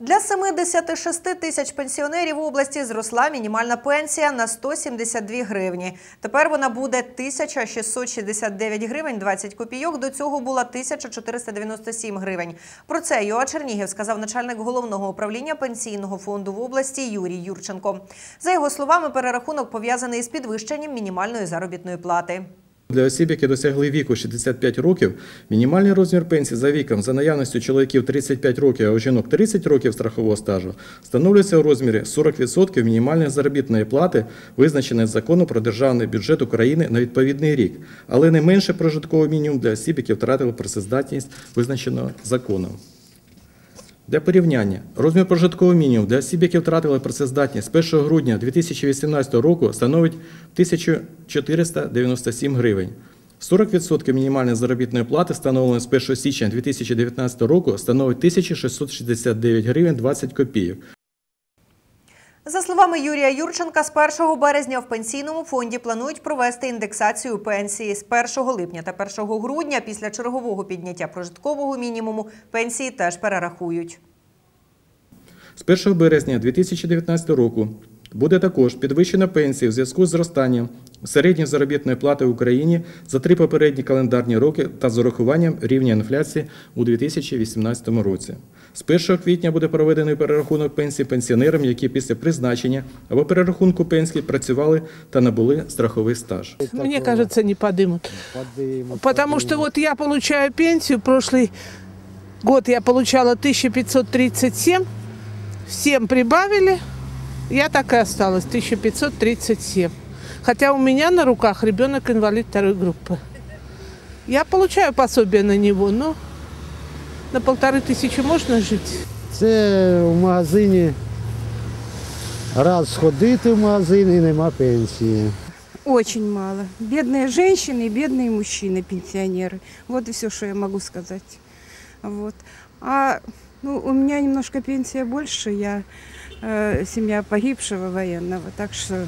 Для 76 тисяч пенсіонерів області зросла мінімальна пенсія на 172 гривні. Тепер вона буде 1669 гривень 20 копійок. До цього була 1497 гривень. Про це ЮА Чернігів сказав начальник головного управління пенсійного фонду в області Юрій Юрченко. За його словами, перерахунок пов'язаний з підвищенням мінімальної заробітної плати. Для осіб, які досягли віку 65 років, мінімальний розмір пенсії за віком за наявністю чоловіків 35 років, а у жінок 30 років страхового стажу встановлюється у розмірі 40% мінімальної заробітної плати, визначеної законом про державний бюджет України на відповідний рік, але не менше прожиткового мінімум для осіб, які втратили працездатність, визначеного законом. Для порівняння, розмір прожиткового мінімуму для осіб, які втратили працездатність з 1 грудня 2018 року становить 1497 гривень. 40% мінімальної заробітної плати, встановленої з 1 січня 2019 року, становить 1669 гривень 20 копійок. За словами Юрія Юрченка, з 1 березня в пенсійному фонді планують провести індексацію пенсії з 1 липня та 1 грудня після чергового підняття прожиткового мінімуму пенсії теж перерахують. З 1 березня 2019 року буде також підвищена пенсія в зв'язку з зростанням середньої заробітної плати в Україні за три попередні календарні роки та з урахуванням рівня інфляції у 2018 році. З 1 квітня буде проведений перерахунок пенсій пенсіонерам, які після призначення або перерахунку пенсії працювали та набули страховий стаж. Мне кажется, не подымут. Подымут, Потому что вот я получаю пенсию, прошлый год я получала 1537, всем прибавили, я так и осталась, 1537. Хотя у меня на руках ребенок инвалид второй группы. Я получаю пособие на него, но на полторы тысячи можно жить. Це в магазині раз сходити в магазин і нема пенсії. Очень мало. Бедные женщины и бедные мужчины, пенсионеры. Вот и все, что я могу сказать. Вот. А ну, у меня немножко пенсия больше, я э, семья погибшего военного, так что...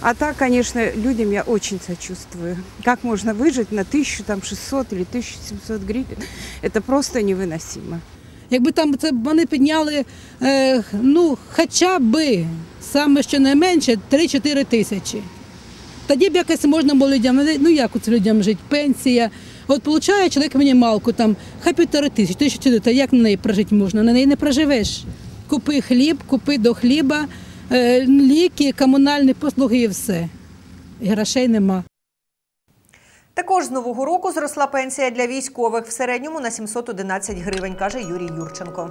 А так, конечно, людям я очень сочувствую. Как можно выжить на 1600 или 1700 гривен? Это просто невыносимо. Якби там це вони підняли е, ну, хоча б саме щонайменше 3-4 тисячі. Тоді б якось можна було людям, ну як у це людям жити, пенсія. От получає чоловік мінімалку, там, хай півтори тисячі, тисячу чотири, та як на неї прожити можна? На неї не проживеш. Купи хліб, купи до хліба, е, ліки, комунальні послуги і все. Грошей нема. Також з нового року зросла пенсія для військових в середньому на 711 гривень, каже Юрій Юрченко.